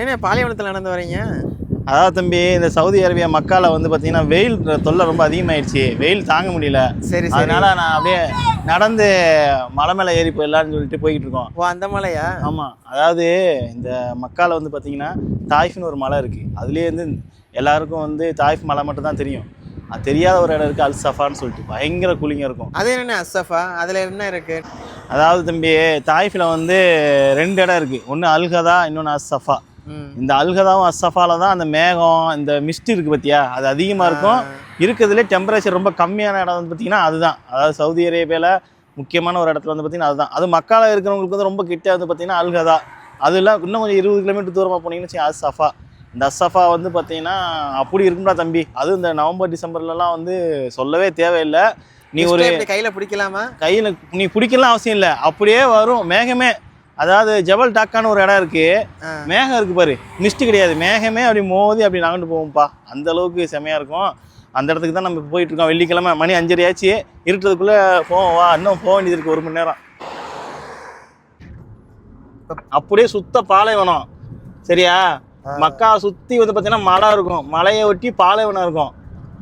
ஏன்னா பாலைவனத்தில் நடந்து வரீங்க அதாவது தம்பி இந்த சவுதி அரேபியா மக்கால வந்து பார்த்தீங்கன்னா வெயில் தொல்லை ரொம்ப அதிகமாயிடுச்சு. வெயில் தாங்க முடியல. சரி அதனால நான் அப்படியே நடந்து மலை மேலே ஏறி போயிடலான்னு சொல்லிட்டு போய்கிட்டு இருக்கோம். ஓ அந்த மலையா? ஆமாம் அதாவது இந்த மக்கால வந்து பார்த்தீங்கன்னா தாய்ஃப்னு ஒரு மலை இருக்குது அதுலேயே வந்து எல்லாருக்கும் வந்து தாய்ஃப் மலை மட்டும் தான் தெரியும். அது தெரியாத ஒரு இடம் இருக்குது அல் சஃபான்னு சொல்லிட்டு. பயங்கர கூலிங்காக இருக்கும். அது என்ன அஸ்ஸஃபா அதில் என்ன இருக்கு? அதாவது தம்பி தாய்ஃபில் வந்து ரெண்டு இடம் இருக்குது ஒன்று அல்கதா இன்னொன்று அஸ்ஸஃபா ம் இந்த அல்கதாவும் அஸ்ஸஃபால தான் அந்த மேகம் இந்த மிஸ்ட் இருக்குது பார்த்தியா அது அதிகமாக இருக்கும். இருக்கிறதுலே டெம்பரேச்சர் ரொம்ப கம்மியான இடம் வந்து பார்த்திங்கன்னா அதுதான். அதாவது சவுதி அரேபியாவில் முக்கியமான ஒரு இடத்துல வந்து பார்த்திங்கன்னா அதுதான். அது மக்கால இருக்கிறவங்களுக்கு வந்து ரொம்ப கிட்ட வந்து பார்த்திங்கன்னா அல்கதா. அதெல்லாம் இன்னும் கொஞ்சம் இருபது கிலோமீட்டர் தூரமாக போனீங்கன்னு வச்சுக்கோங்க, அஸ்ஸஃபா. இந்த அஸ்ஸஃபா வந்து பார்த்திங்கன்னா அப்படி இருக்கும்டா தம்பி. அதுவும் இந்த நவம்பர் டிசம்பர்லலாம் வந்து சொல்லவே தேவையில்லை. நீ ஒரு கையில பிடிக்கலாமா? கையில் நீ பிடிக்கலாம் அவசியம் இல்லை. அப்படியே வரும். மேகமே அதாவது ஜபல் டாக்கான்னு ஒரு இடம் இருக்கு. மேகம் இருக்கு பாரு. மிஸ்ட் கிடையாது. மேகமே அப்படி மோதி அப்படி நகண்டு போகும்ப்பா அந்த அளவுக்கு செமையா இருக்கும். அந்த இடத்துக்கு தான் நம்ம போயிட்டு இருக்கோம். வெள்ளிக்கிழமை மணி அஞ்சரை ஆச்சு. இருட்டுறதுக்குள்ள போவோம் வா இன்னும் போக வேண்டியது இருக்கு ஒரு மணி நேரம். அப்படியே சுத்த பாலைவனம். சரியா? மக்கா சுத்தி வந்து பார்த்தீங்கன்னா மலை இருக்கும். மலையை ஒட்டி பாலைவனம் இருக்கும்.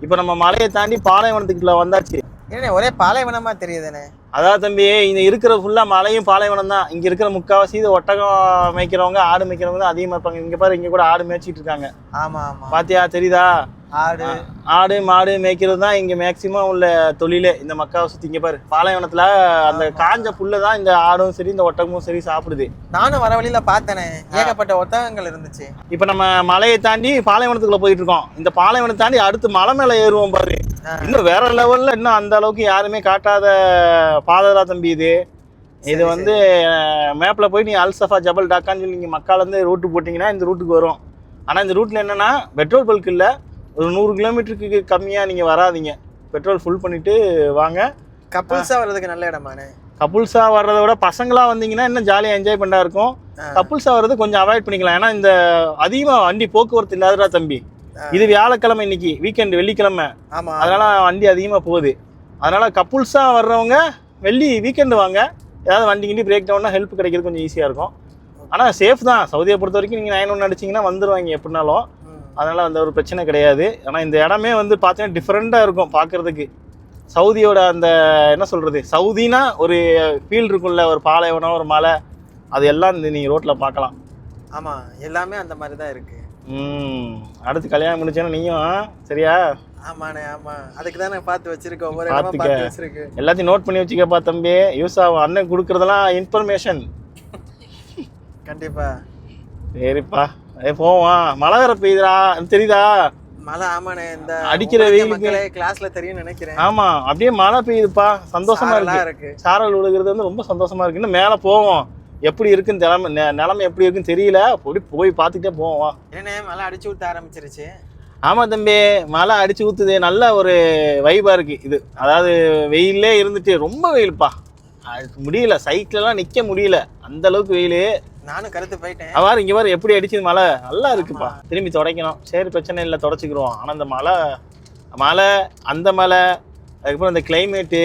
இப்போ நம்ம மலையை தாண்டி பாலைவனத்துக்குள்ள வந்தாச்சு. என்ன ஒரே பாலைவனமா தெரியுதுண்ணே. அதாவது தம்பி இங்க இருக்கிற ஃபுல்லா மலையும் பாலைவனம் தான். இங்க இருக்கிற முக்காவாசி இது ஒட்டகம் மேய்க்கிறவங்க ஆடு மேய்க்கிறவங்க தான் அதிகமா இருப்பாங்க. இங்க பாரு இங்க கூட ஆடு மேய்ச்சிட்டு இருக்காங்க. ஆமா ஆமா. பாத்தியா தெரியுதா? ஆடு. ஆடு மாடு மேய்க்கிறது தான் இங்க மேக்சிமம் உள்ள தொழிலே. இந்த மக்காவை சுத்தி இங்க பாரு பாலைவனத்துல அந்த காஞ்ச புல்லை தான் இந்த ஆடும் சரி இந்த ஒட்டகமும் சரி சாப்பிடுது. நானும் வர வழியில பார்த்தேனே ஏகப்பட்ட ஒட்டகங்கள் இருந்துச்சு. இப்ப நம்ம மலையை தாண்டி பாலைவனத்துக்குள்ள போயிட்டு இருக்கோம். இந்த பாலைவனத்தை தாண்டி அடுத்து மலை மேல ஏறுவோம் பாரு. இன்னும் வேற லெவல்ல இன்னும் அந்த அளவுக்கு யாருமே காட்டாத பாதரா தம்பி இது. இது வந்து மேப்ல போய் நீ அல்சஃபா ஜபல் டாக்கான்னு சொல்லி நீங்க மக்கால இருந்து ரூட்டு போட்டிங்கன்னா இந்த ரூட்டுக்கு வரும். ஆனா இந்த ரூட்ல என்னன்னா பெட்ரோல் பல்க் இல்ல. ஒரு நூறு கிலோமீட்டருக்கு கம்மியா நீங்க வராதீங்க. பெட்ரோல் ஃபுல் பண்ணிட்டு வாங்க. கப்புள்ஸா வர்றதுக்கு நல்ல இடமாண்ணே கப்புள்ஸா வர்றதை விட பசங்களா வந்தீங்கன்னா இன்னும் ஜாலியா என்ஜாய் பண்ணா இருக்கும். கப்புள்ஸா வர்றது கொஞ்சம் அவாய்ட் பண்ணிக்கலாம். ஏன்னா இந்த அதிகமா வண்டி போக்குவரத்து இல்லாதடா தம்பி. இது வியாழக்கிழமை இன்னைக்கு வீக்கெண்ட் வெள்ளிக்கிழமை. ஆமா. அதனால வண்டி அதிகமாக போகுது. அதனால கப்புள்ஸாக வர்றவங்க வெள்ளி வீக்கெண்டு வாங்க. ஏதாவது வண்டி கிண்டி பிரேக் டவுன்னா ஹெல்ப் கிடைக்கிறது கொஞ்சம் ஈஸியாக இருக்கும். ஆனால் சேஃப் தான். சவுதியை பொறுத்த வரைக்கும் நீங்கள் நைன் ஒன் அடிச்சிங்கன்னா வந்துருவாங்க எப்படினாலும். அதனால் அந்த ஒரு பிரச்சனை கிடையாது. ஆனால் இந்த இடமே வந்து பார்த்தீங்கன்னா டிஃப்ரெண்ட்டாக இருக்கும் பார்க்குறதுக்கு. சவுதியோட அந்த என்ன சொல்கிறது சவுதினா ஒரு ஃபீல் இருக்கும்ல. ஒரு பாலைவனம் ஒரு மலை. அது எல்லாம் இந்த நீங்கள் ரோட்டில் பார்க்கலாம். ஆமா. எல்லாமே அந்த மாதிரி தான் இருக்கு. ம் அடுத்து கல்யாணம் முடிச்சேன்னா நீயும் சரியா? ஆமாண்ணே ஆமா. அதுக்கு தானே பார்த்து ஒவ்வொரு இடமா பார்த்துக்க. வச்சிருக்கு. எல்லாத்தையும் நோட் பண்ணி வச்சுக்கப்பா தம்பி. யூஸ் ஆகும் அண்ணன் கொடுக்குறதெல்லாம் இன்ஃபர்மேஷன் கண்டிப்பா. சரிப்பா. ஏ போவோம் மழை வேற பெய்யுதுடா. தெரியுதா? மழை ஆமாண்ணே. இந்த அடிக்கிற வெயிலுக்கு- கிளாஸ்ல தெரியும் நினைக்கிறேன். ஆமா. அப்படியே மழை பெய்யுதுப்பா. சந்தோஷமா இருக்கு. இருக்கு. சாரல் விழுகிறது வந்து ரொம்ப சந்தோஷமா இருக்கு. இன்னும் மேலே போவோம். எப்படி இருக்குன்னு நிலமை நிலமை எப்படி இருக்குன்னு தெரியல. அப்படி போய் பார்த்துட்டே போவோம். வா. என்னண்ணே மழை அடிச்சு ஊத்த ஆரம்பிச்சிருச்சு. ஆமா தம்பி மழை அடிச்சு ஊத்துது நல்ல ஒரு வைபா இருக்கு இது. அதாவது வெயிலே இருந்துட்டு ரொம்ப வெயில்ப்பா. அதுக்கு முடியல சைக்கிளெல்லாம் நிக்க முடியல. அந்த அளவுக்கு வெயில். நானும் கருத்து போயிட்டேன். அவாறு இங்க பாரு எப்படி அடிச்சது மழை. நல்லா இருக்குப்பா. திரும்பி துடைக்கணும். சரி பிரச்சனை இல்லை தொடச்சிக்கிறோம் ஆனா இந்த மழை மழை அந்த மழை அதுக்கப்புறம் இந்த கிளைமேட்டு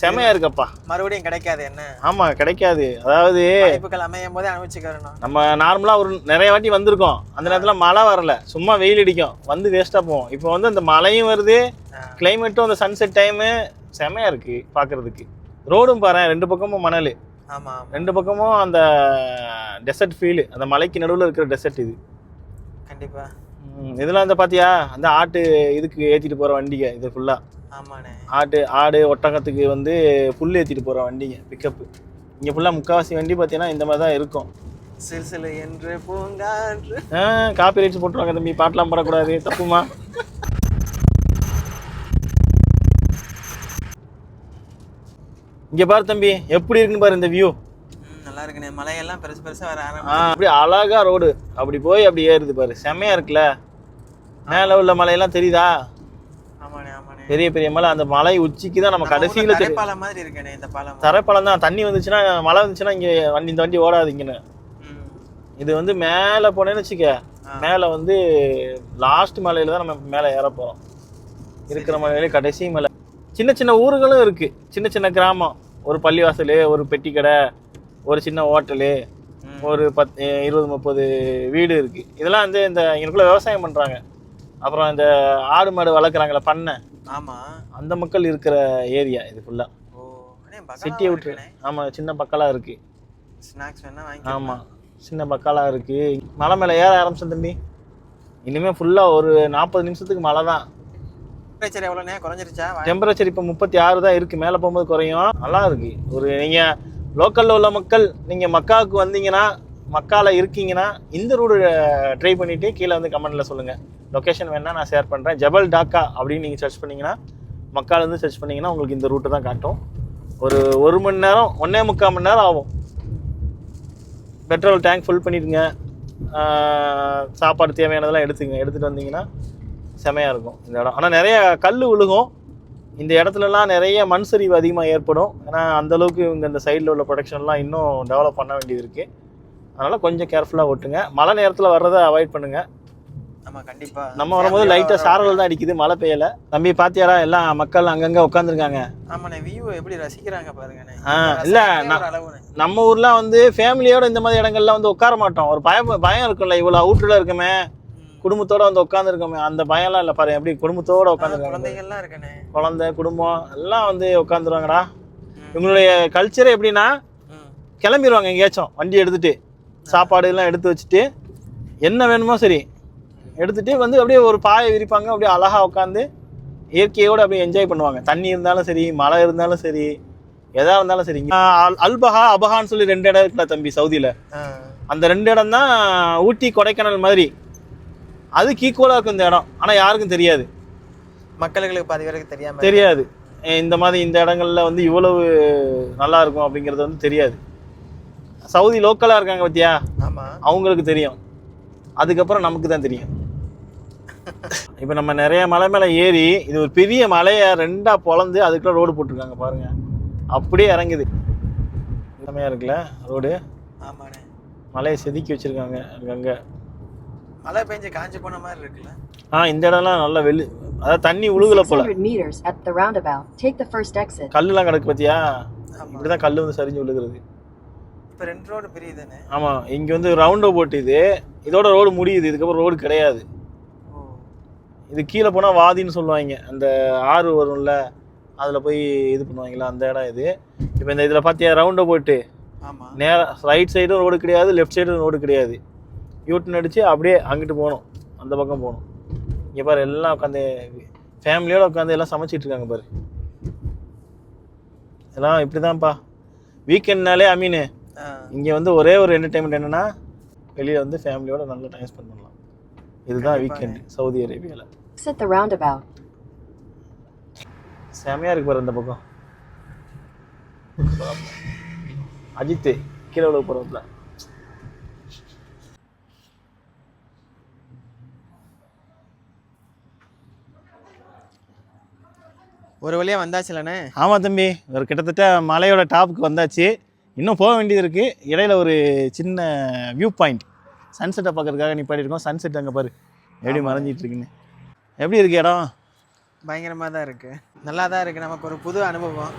செமையா இருக்கப்பா. மறுபடியும் கிடைக்காது என்ன? ஆமா கிடைக்காது. அதாவது வாய்ப்புகள் அமையும் போதே அனுபவிச்சுக்கிறணும் நம்ம நார்மலா ஒரு நிறைய வாட்டி வந்திருக்கோம். அந்த நேரத்துல மழை வரல. சும்மா வெயில் அடிக்கும். வந்து வேஸ்டா போவோம். இப்போ வந்து அந்த மழையும் வருது. கிளைமேட்டும் அந்த சன்செட் டைமு செமையா இருக்கு பார்க்கிறதுக்கு ரோடும் பாரு ரெண்டு பக்கமும் மணல். ஆமா ரெண்டு பக்கமும் அந்த டெசர்ட் ஃபீல் அந்த மலைக்கு நடுவில் இருக்கிற டெசர்ட் இது. கண்டிப்பா. இதெல்லாம் இந்த பாத்தியா? அந்த ஆட்டு இதுக்கு ஏத்திட்டு போற வண்டிங்க இது ஃபுல்லா ஆட்டு ஆடு ஒட்டகத்துக்கு வந்து புல் ஏத்திட்டு போற வண்டிங்க பிக்கப்பு இங்க ஃபுல்லா முக்காவாசி வண்டி பார்த்தீங்கன்னா இந்த மாதிரி தான் இருக்கும். சிறு சிறு என்று பூங்காற்று காப்பி ரைட்ஸ் போட்டுருவாங்க தம்பி பாட்டெலாம் பாடக்கூடாது தப்புமா? இங்க பாரு தம்பி எப்படி இருக்குன்னு பாரு இந்த வியூ நல்லா இருக்குண்ணே. மலையெல்லாம் பெருசு பெருசா வர ஆ ஆரம்பிச்சு அப்படி அழகா ரோடு அப்படி போய் அப்படி ஏறுது பாரு. செமையா இருக்குல்ல? மேல உள்ள மலையெல்லாம் தெரியுதா? பெரிய பெரிய மலை அந்த மலை உச்சிக்கு தான் நம்ம கடைசியில தரைப்பாலம் மாதிரி இருக்கேனே இந்த பாலம். தரைப்பழம் தான். தண்ணி வந்துச்சுன்னா மழை வந்துச்சுன்னா இங்க வண்டி இந்த வண்டி ஓடாது இங்கன்னு. ம். இது வந்து மேலே போனேன்னு வச்சுக்க. மேலே வந்து லாஸ்ட் மலையில தான் நம்ம மேலே ஏற போகிறோம் இருக்கிற மலையில கடைசி மலை. சின்ன சின்ன ஊர்களும் இருக்கு. சின்ன சின்ன கிராமம். ஒரு பள்ளிவாசல் ஒரு பெட்டி கடை ஒரு சின்ன ஹோட்டலு. ஒரு பத் இருபது முப்பது வீடு இருக்குது இதெல்லாம் வந்து இந்த இங்கனுக்குள்ள விவசாயம் பண்ணுறாங்க அப்புறம் இந்த ஆடு மாடு வளர்க்குறாங்களே பண்ணை. ஆமா. அந்த மக்கள் இருக்கிற ஏரியா இது ஃபுல்லாக சிட்டியை விட்டு. ஆமாம் சின்ன பக்கலாக இருக்குது ஸ்நாக்ஸ் வேணா ஆமாம் சின்ன பக்காலாக இருக்குது மலை மேலே ஏற ஆரம்பிச்சேன் தம்பி. இனிமேல் ஃபுல்லாக ஒரு நாற்பது நிமிஷத்துக்கு மழை தான். டெம்பரேச்சர் எவ்வளோண்ணே? குறைஞ்சிருச்சா? வா- டெம்பரேச்சர் இப்போ முப்பத்தி ஆறு தான் இருக்குது மேலே போகும்போது குறையும். நல்லா இருக்கு. ஒரு நீங்கள் லோக்கலில் உள்ள மக்கள் நீங்கள் மக்காவுக்கு வந்தீங்கன்னா மக்காவில் இருக்கீங்கன்னா இந்த ரூடு ட்ரை பண்ணிவிட்டு கீழே வந்து கமெண்ட்டில் சொல்லுங்கள் லொக்கேஷன் வேணால் நான் ஷேர் பண்ணுறேன் ஜபல் டாக்கா அப்படின்னு நீங்கள் சர்ச் பண்ணிங்கன்னா மக்காலேருந்து சர்ச் பண்ணிங்கன்னா உங்களுக்கு இந்த ரூட்டு தான் காட்டும். ஒரு ஒரு மணி நேரம் ஒன்றே முக்கால் மணி நேரம் ஆகும். பெட்ரோல் டேங்க் ஃபுல் பண்ணிடுங்க. சாப்பாடு தேவையானதெல்லாம் எடுத்துங்க. எடுத்துகிட்டு வந்தீங்கன்னா செமையாக இருக்கும் இந்த இடம். ஆனால் நிறைய கல் விழுகும். இந்த இடத்துலலாம் நிறைய மண் சரிவு அதிகமாக ஏற்படும். ஏன்னா அந்தளவுக்கு இங்கே இவங்க இந்த சைடில் உள்ள ப்ரொடக்ஷன்லாம் இன்னும் டெவலப் பண்ண வேண்டியது இருக்குது அதனால் கொஞ்சம் கேர்ஃபுல்லாக ஓட்டுங்க மழை நேரத்தில் வர்றதை அவாய்ட் பண்ணுங்கள் ஆமா கண்டிப்பா. நம்ம வரும்போது லைட்டாக சாரல் தான் அடிக்குது மழை பெய்யலை. தம்பி பாத்தியாரா எல்லாம் மக்கள் அங்கங்கே உட்காந்துருக்காங்க ஆமாண்ணே வியூ எப்படி ரசிக்கிறாங்க பாருங்கண்ணே. ஆ, இல்ல, நம்ம ஊர்லாம் வந்து ஃபேமிலியோட இந்த மாதிரி இடங்கள்ல வந்து உட்கார மாட்டோம். ஒரு பயம் பயம் இருக்கும்ல இவ்வளோ அவுட்டில் இருக்குமே. குடும்பத்தோட வந்து உட்காந்துருக்கோமே அந்த பயம்லாம் இல்லை பாரு எப்படி குடும்பத்தோட உட்காந்துருக்காங்க குழந்தை குடும்பம் எல்லாம் வந்து உட்காந்துருவாங்கடா. இவங்களுடைய கல்ச்சரே எப்படின்னா. கிளம்பிடுவாங்க எங்கேயாச்சும் வண்டி எடுத்துட்டு சாப்பாடு எல்லாம் எடுத்து வச்சுட்டு என்ன வேணுமோ சரி எடுத்துட்டு வந்து அப்படியே ஒரு பாயை விரிப்பாங்க அப்படியே அழகா உட்காந்து இயற்கையோடு அப்படியே என்ஜாய் பண்ணுவாங்க. தண்ணி இருந்தாலும் சரி மழை இருந்தாலும் சரி எதா இருந்தாலும் சரி. அல்பஹா அபஹான்னு சொல்லி ரெண்டு இடம் இருக்குல்ல தம்பி சவுதியில். அந்த ரெண்டு இடம் தான் ஊட்டி கொடைக்கானல் மாதிரி. அதுக்கு ஈக்குவலாக இருக்கும் இந்த இடம். ஆனால் யாருக்கும் தெரியாது. மக்களுக்கு பாதி இருக்கு. தெரியாது. அஹ் இந்த மாதிரி இந்த இடங்கள்ல வந்து இவ்வளவு நல்லா இருக்கும் அப்படிங்கிறது வந்து தெரியாது. சவுதி லோக்கலாக இருக்காங்க பத்தியா? ஆமா. அவங்களுக்கு தெரியும். அதுக்கப்புறம் நமக்கு தான் தெரியும். இப்போ நம்ம நிறைய மலை மேலே ஏறி இது ஒரு பெரிய மலையை ரெண்டாக பொளந்து அதுக்குள்ள ரோடு போட்டிருக்காங்க பாருங்க. அப்படியே இறங்குது. செம்மையாக இருக்குல்ல ரோடு ஆமாண்ணே. மலையை செதுக்கி வச்சிருக்காங்க அங்கங்கே மழை பெஞ்சு காஞ்சு போன மாதிரி இருக்குல்ல? ஆ இந்த இடம்லாம் நல்லா வெளி அதாவது தண்ணி உழுகல போல. 600 meters at the roundabout. Take the first exit. கல்லுலாம் கிடக்கு பத்தியா? இப்படி தான் கல் வந்து சரிஞ்சு விழுகிறது இப்ப ரெண்டு ரோடு பிரியுதுண்ணே. ஆமாம் இங்கே வந்து ரவுண்டோ போட்டு இது. இதோட ரோடு முடியுது இதுக்கப்புறம் ரோடு கிடையாது. இது கீழே போனால் வாதின்னு சொல்லுவாங்க. அந்த ஆறு வரும்ல அதில் போய் இது பண்ணுவாங்களா அந்த இடம் இது. இப்போ இந்த இதில் பார்த்தியா ரவுண்டோ போட்டு நேராக ரைட் சைடும் ரோடு கிடையாது லெஃப்ட் சைடும் ரோடு கிடையாது. யூட்டன் அடித்து அப்படியே அங்கிட்டு போகணும் அந்த பக்கம் போகணும். இங்கே பாரு எல்லாம் உட்காந்து ஃபேமிலியோடு உட்காந்து எல்லாம் சமைச்சிட்டு இருக்காங்க பாரு. எல்லாம் இப்படி தான்ப்பா வீக்கெண்ட்னாலே ஐ மீன். இங்கே வந்து ஒரே ஒரு என்டர்டைன்மெண்ட் என்னன்னா வெளியே வந்து ஃபேமிலியோட நல்லா டைம் ஸ்பெண்ட் பண்ணலாம். இதுதான். வீக்கெண்ட் சவுதி அரேபியாவில் Exit the roundabout. செமையா இருக்கு பாரு இந்த பக்கம். அஜித் கீழே விழுக போகிறதுல ஒரு வழியா வந்தாச்சுலண்ணே ஆமாம் தம்பி ஒரு கிட்டத்தட்ட மலையோட டாப்புக்கு வந்தாச்சு. இன்னும் போக வேண்டியது இருக்குது இடையில ஒரு சின்ன வியூ பாயிண்ட் சன்செட்டை பார்க்கறதுக்காக நிப்பாட்டியிருக்கோம் சன்செட் அங்கே பாரு. எப்படி மறைஞ்சிட்டு இருக்குன்னு எப்படி இருக்கு இடம்? பயங்கரமா தான் இருக்கு. நல்லா தான் இருக்கு. நமக்கு ஒரு புது அனுபவம்.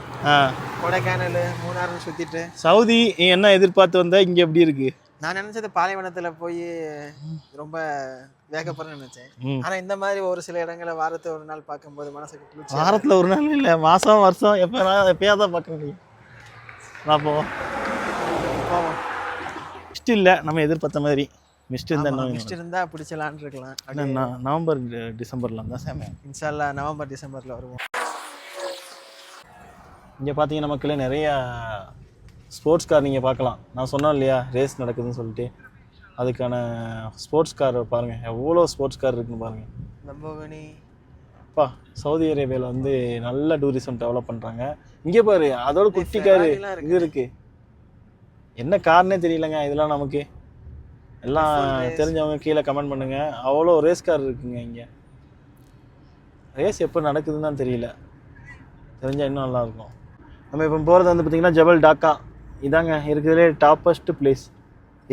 கொடைக்கானல் மூணாறுன்னு சுத்திட்டு. சவுதி நீ என்ன எதிர்பார்த்து வந்த? இங்கே எப்படி இருக்கு? நான் நினைச்சது பாலைவனத்துல போய் ரொம்ப வேகப்படுறேன்னு நினைச்சேன். ம். ஆனா இந்த மாதிரி ஒரு சில இடங்களை வாரத்தை ஒரு நாள் பார்க்கும்போது மனசுக்கு வாரத்தில் ஒரு நாள் இல்லை. மாதம் வருஷம் எப்போ எப்போயா தான் பார்க்க முடியும். பார்ப்போம் போவோம். மிஸ்ட் இல்லை. நம்ம எதிர்பார்த்த மாதிரி. மிஸ்ட் இருந்தால் மிஸ்ட் இருந்தா பிடிச்சலான் இருக்கலாம். நவம்பர் டிசம்பர்ல தான் சேமே இன்ஷால்லா நவம்பர் டிசம்பர்ல வருவோம். இங்கே பார்த்தீங்கன்னா மக்களே நிறைய ஸ்போர்ட்ஸ் கார் நீங்கள் பார்க்கலாம். நான் சொன்னேன் இல்லையா ரேஸ் நடக்குதுன்னு சொல்லிட்டு. அதுக்கான ஸ்போர்ட்ஸ் கார் பாருங்கள் எவ்வளோ ஸ்போர்ட்ஸ் கார் இருக்குன்னு பாருங்கள் லம்போகினி. அப்பா சவுதி அரேபியாவில் வந்து நல்ல டூரிசம் டெவலப் பண்ணுறாங்க இங்கே பாரு அதோட குட்டி காரு. இது இருக்கு. என்ன கார்னே தெரியலங்க இதெல்லாம் நமக்கு. எல்லாம். தெரிஞ்சவங்க கீழே கமெண்ட் பண்ணுங்க. அவ்வளோ ரேஸ் கார் இருக்குங்க இங்கே. ரேஸ் எப்போ நடக்குதுன்னு தான் தெரியல. தெரிஞ்சால் இன்னும் நல்லா இருக்கும் நம்ம இப்போ போகிறது வந்து பார்த்திங்கன்னா ஜபல் டாக்கா இதாங்க இருக்கிறதுலே டாப்பஸ்ட் பிளேஸ்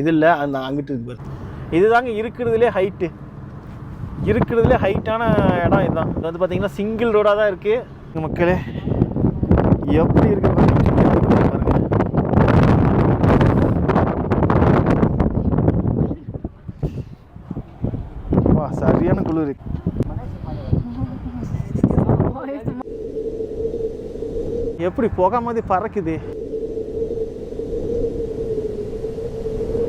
இது இல்லை அந்த அங்கிட்டு இருக்கு பாரு. இதுதாங்க இருக்கிறதுலே ஹைட்டு இருக்கிறதுலே ஹைட்டான இடம் இதுதான். இது வந்து பார்த்தீங்கன்னா சிங்கிள் ரோடாக தான் இருக்குது மக்களே எப்படி இருக்கு இருக்குது எப்படி புகை மாதிரி பறக்குது?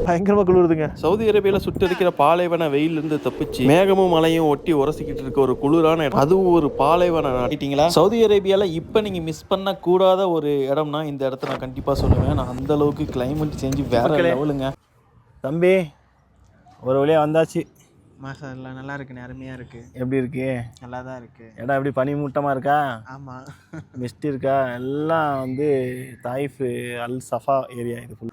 பயங்கரமாக குளிருதுங்க. சவுதி அரேபியாவில் சுட்டரிக்கிற பாலைவன வெயிலிருந்து தப்பிச்சு மேகமும் மலையும் ஒட்டி உரசிக்கிட்டு இருக்க ஒரு குளிரான இடம். அதுவும் ஒரு பாலைவன நாட்டிட்டீங்களா சவுதி அரேபியாவில் இப்போ நீங்கள் மிஸ் பண்ணக்கூடாத ஒரு இடம்னா இந்த இடத்த நான் கண்டிப்பாக சொல்லுவேன். நான் அந்த அளவுக்கு கிளைமேட் சேஞ்சு வேற லெவலுங்க தம்பி ஒரு வழியாக வந்தாச்சு. மாசம் எல்லாம் நல்லா இருக்கு அருமையா இருக்கு. எப்படி இருக்கு? நல்லா தான் இருக்கு. இடம் எப்படி பனி மூட்டமாக இருக்கா? ஆமா. மிஸ்ட் இருக்கா? எல்லாம் வந்து தாயிஃப் அல் சஃபா ஏரியா இது ஃபுல்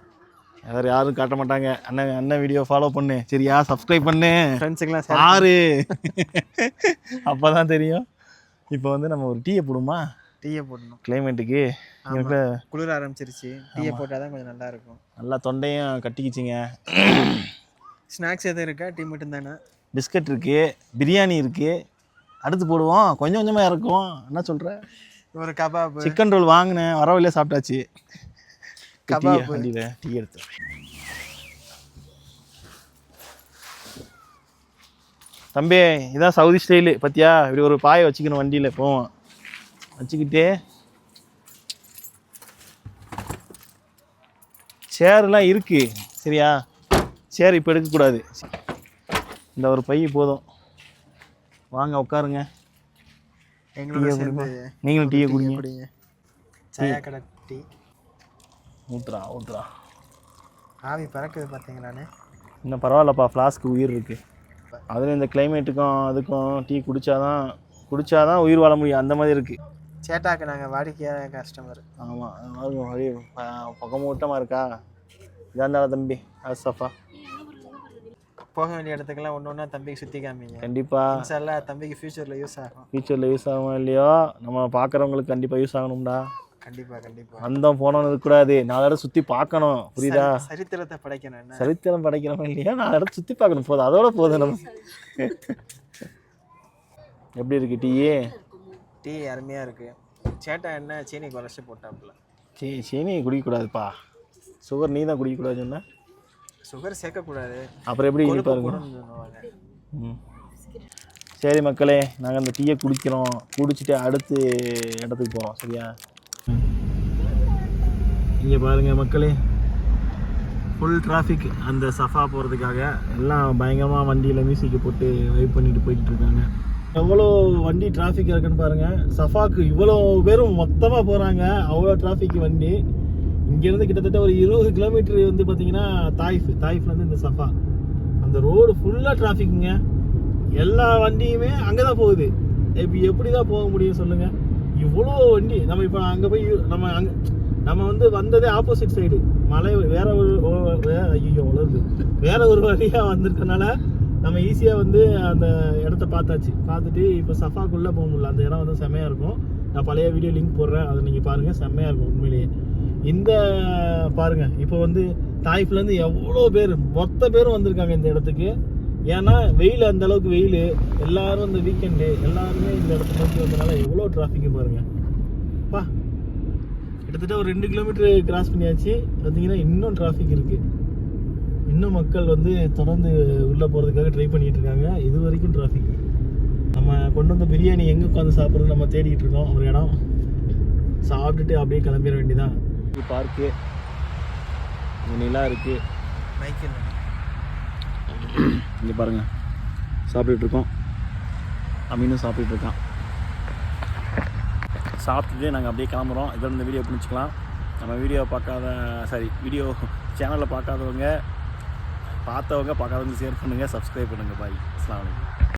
வேறு யாரும் காட்ட மாட்டாங்க. அண்ணன் அண்ணன் வீடியோ ஃபாலோ பண்ணு. சரியா? சப்ஸ்கிரைப் பண்ணு. ஃப்ரெண்ட்ஸுக்கெல்லாம் ஆறு. அப்போ தான் தெரியும். இப்போ வந்து நம்ம ஒரு டீயை போடுமா? டீயை போடணும். கிளைமேட்டுக்கு. குளிர ஆரம்பிச்சிருச்சு. டீயை போட்டால் தான் கொஞ்சம் நல்லா இருக்கும். நல்லா தொண்டையும் கட்டிக்கிச்சிங்க. ஸ்நாக்ஸ் எதுவும் இருக்கா? டீ மட்டும் தானே? பிஸ்கட் இருக்குது பிரியாணி இருக்குது அடுத்து போடுவோம். கொஞ்சம் கொஞ்சமாக இறக்கும். என்ன சொல்கிற ஒரு கபாப். சிக்கன் ரோல் வாங்கினேன். வர வழியிலே சாப்பிட்டாச்சு கபாப். வண்டியில் டீ எடுத்து தம்பி இதான் சவுதி ஸ்டைலு. பத்தியா? இப்படி ஒரு பாயை வச்சுக்கணும் வண்டியில். போவோம். வச்சுக்கிட்டு சேர்லாம் இருக்கு. சரியா? சேர் இப்போ எடுக்கக்கூடாது. இந்த ஒரு பை போதும். வாங்க உட்காருங்க. நீங்களும் டீயை குடிங்க. குடிங்க. சாயா கடை டீ. ஊத்துறா ஊத்துறா ஆவி பறக்குது பார்த்தீங்களாண்ணே இன்னும் பரவாயில்லப்பா ஃப்ளாஸ்க்கு உயிர் இருக்குது அதில் இந்த கிளைமேட்டுக்கும் அதுக்கும் டீ குடிச்சாதான் குடிச்சாதான் உயிர் வாழ முடியும். அந்த மாதிரி இருக்குது சேட்டாக்கு நாங்கள் வாடிக்கையான கஸ்டமர் ஆமாம் வழி பக்கமூட்டமாக இருக்கா? இதாக இருந்தாலும் தம்பி அது சஃபா போக வேண்டிய இடத்துக்கெல்லாம் ஒன்று ஒன்றா தம்பிக்கு சுற்றி காமிங்க. கண்டிப்பாக இன்ஷால்லா தம்பிக்கு ஃபியூச்சரில் யூஸ் ஆகும். ஃபியூச்சரில் யூஸ் ஆகும் இல்லையோ? நம்ம பார்க்குறவங்களுக்கு கண்டிப்பாக யூஸ் ஆகணும்டா. கண்டிப்பாக கண்டிப்பாக வந்தோம் போனோம்னு இருக்கக்கூடாது நாலு இடம் சுற்றி பார்க்கணும் புரியுதா? சரித்திரத்தை படைக்கணும் சரித்திரம் படைக்கிறோம் இல்லையா? நாலு இடம் சுற்றி பார்க்கணும். போதும். அதோட போதும் நம்ம. எப்படி இருக்கு டீ? டீ அருமையாக இருக்குது சேட்டா என்ன? சீனி குறைச்சி போட்டாப்புல. சீ சீனி குடிக்கக்கூடாதுப்பா. சுகர் நீ தான் குடிக்கக்கூடாதுன்னு சொன்ன. சுகர் சேர்க்கக்கூடாது. அப்புறம் எப்படி கொழுப்பு பாருங்க. கூடன்னு சொல்லுவாங்க. ம். சரி மக்களே நாங்கள் அந்த டீயை குடிக்கிறோம். குடிச்சிட்டு அடுத்து இடத்துக்கு போகிறோம் சரியா? இங்கே பாருங்க மக்களே. ஃபுல் டிராஃபிக் அந்த சஃபா போகிறதுக்காக எல்லாம் பயங்கரமாக வண்டியில் மியூசிக்கை போட்டு வெயிட் பண்ணிட்டு போயிட்டு இருக்காங்க. எவ்வளோ வண்டி டிராஃபிக் இருக்குன்னு பாருங்க. சஃபாக்கு இவ்வளோ பேரும் மொத்தமாக போகிறாங்க அவ்வளோ டிராஃபிக் வண்டி. இங்கேருந்து கிட்டத்தட்ட ஒரு இருபது கிலோமீட்டர் வந்து பார்த்தீங்கன்னா தாய்ஃப் தாய்ஃப்லேருந்து இந்த சஃபா. அந்த ரோடு ஃபுல்லாக டிராஃபிக்குங்க எல்லா வண்டியுமே அங்கே தான் போகுது. இப்போ எப்படி தான் போக முடியும் சொல்லுங்கள் இவ்வளோ வண்டி. நம்ம இப்போ அங்கே போய் நம்ம அங்கே நம்ம வந்து வந்ததே ஆப்போசிட் சைடு மலை வேற ஒரு ஓ- ஐயோ வளருது. வேற ஒரு வழியாக வந்திருக்கனால நம்ம ஈஸியாக வந்து அந்த இடத்த பார்த்தாச்சு. பார்த்துட்டு இப்போ சஃபாக்குள்ளே போக முடியல. அந்த இடம் வந்து செம்மையாக இருக்கும். நான் பழைய வீடியோ லிங்க் போடுறேன். அதை நீங்கள் பாருங்கள் செம்மையாக இருக்கும் உண்மையிலேயே. இந்த பாருங்க இப்போ வந்து தாய்ஃப்லேருந்து எவ்வளோ பேர் மொத்த பேரும் வந்திருக்காங்க இந்த இடத்துக்கு. ஏன்னா வெயில் அந்த அளவுக்கு வெயில் எல்லாரும் இந்த வீக்கெண்டு எல்லாருமே இந்த இடத்த நோக்கி வந்தனால எவ்வளோ டிராஃபிக் பாருங்க. பா கிட்டத்தட்ட ஒரு ரெண்டு கிலோமீட்டர் கிராஸ் பண்ணியாச்சு. பார்த்தீங்கன்னா இன்னும் டிராஃபிக் இருக்கு. இன்னும் மக்கள் வந்து தொடர்ந்து உள்ளே போகிறதுக்காக ட்ரை பண்ணிகிட்டு இருக்காங்க. இது வரைக்கும் டிராஃபிக் நம்ம கொண்டு வந்த பிரியாணி எங்கே உட்காந்து சாப்பிட்றது நம்ம தேடிக்கிட்டு இருக்கோம். ஒரு இடம். சாப்பிட்டுட்டு அப்படியே கிளம்பிட வேண்டியதான் பார்க்கு. நிலா இருக்குது மைக்கில் இங்கே பாருங்கள் சாப்பிட்டுட்டு இருக்கோம் அமீனும் சாப்பிட்டுட்டு இருக்கான் சாப்பிட்டுட்டு நாங்கள் அப்படியே கிளம்புறோம். இதோட இந்த வீடியோ பிடிச்சிக்கலாம் நம்ம வீடியோ பார்க்காத சாரி வீடியோ சேனலில் பார்க்காதவங்க பார்த்தவங்க பார்க்காதவங்க ஷேர் பண்ணுங்கள் சப்ஸ்கிரைப் பண்ணுங்கள் பாய் அஸ்ஸலாமு அலைக்கும்